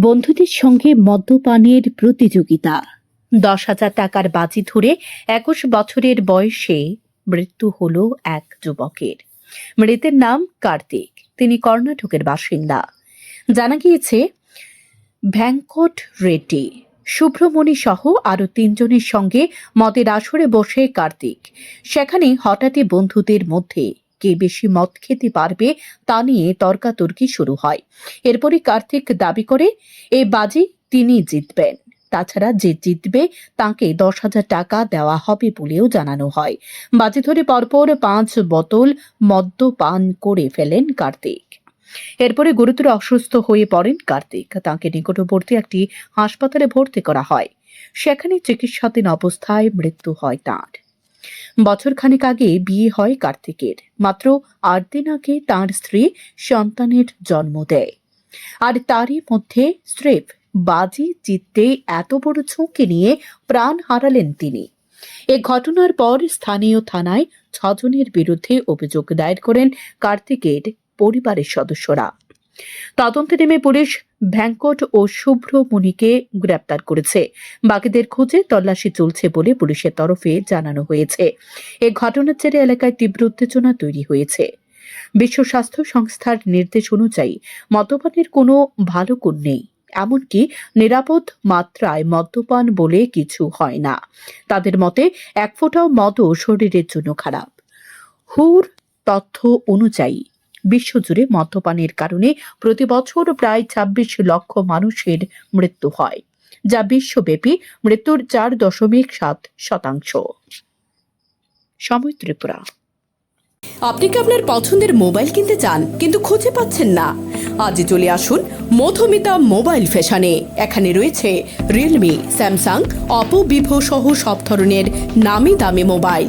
বন্ধুদের সঙ্গে মদ্যপানের প্রতিযোগিতা। দশ হাজার টাকার বাজি ধরে একুশ বছরের বয়সে মৃত্যু হল এক যুবকের। মৃতের নাম কার্তিক। তিনি কর্ণাটকের বাসিন্দা। জানা গিয়েছে, ভ্যাঙ্কট রেড্ডি শুভ্রমণি সহ আরও তিনজনের সঙ্গে মদের আসরে বসে কার্তিক। সেখানে হঠাৎই বন্ধুদের মধ্যে কে বেশি মদ খেতে পারবে তা নিয়ে তর্কাতর্কি শুরু হয়। এরপরই কার্তিক দাবি করে এই বাজি তিনি জিতবেন। তাছাড়া যে জিতবে তাকে দশ হাজার টাকা দেওয়া হবে বলেও জানানো হয়। বাজি ধরে পরপর পাঁচ বোতল মদ্যপান করে ফেলেন কার্তিক। এরপরে গুরুতর অসুস্থ হয়ে পড়েন কার্তিক। তাকে নিকটবর্তী একটি হাসপাতালে ভর্তি করা হয়। সেখানে চিকিৎসাধীন অবস্থায় মৃত্যু হয় তাঁর। বছর খানেক আগে বিয়ে হয় কার্তিকের। মাত্র আট দিন আগে তাঁর স্ত্রী সন্তানের জন্ম দেয়। আর তারই মধ্যে স্রেফ বাজি জিততে এত বড় ঝুঁকি নিয়ে প্রাণ হারালেন তিনি। এ ঘটনার পর স্থানীয় থানায় ছজনের বিরুদ্ধে অভিযোগ দায়ের করেন কার্তিকের পরিবারের সদস্যরা। তদন্তে নেমে পুলিশ ভ্যাঙ্কট ও শুভ্রমণিকে গ্রেপ্তার করেছে। বাকিদের খোঁজে তল্লাশি চলছে বলে পুলিশের তরফে জানানো হয়েছে। এ ঘটনার জেরে এলাকায় তীব্র উত্তেজনা তৈরি হয়েছে। বিশ্ব স্বাস্থ্য সংস্থার নির্দেশ অনুযায়ী মদ্যপানের কোনো ভালো গুণ নেই। এমনকি নিরাপদ মাত্রায় মদ্যপান বলে কিছু হয় না। তাদের মতে, এক ফোঁটাও মদও শরীরের জন্য খারাপ। হুর তথ্য অনুযায়ী বিশ্বজুড়ে মদ্যপানের কারণে প্রতি বছর প্রায় ছাব্বিশ লক্ষ মানুষের মৃত্যু হয়, যা বিশ্বব্যাপী মৃত্যুর চার দশমিক সাত শতাংশ। সময় ত্রিপুরা। আপনি কি আপনার পছন্দের মোবাইল কিনতে চান, কিন্তু খুঁজে পাচ্ছেন না? আজই চলে আসুন মধুমিতা মোবাইল ফ্যাশনে। এখানে রয়েছে রিয়েলমি স্যামসাং অপো ভিভো সহ সব ধরনের নামি দামি মোবাইল।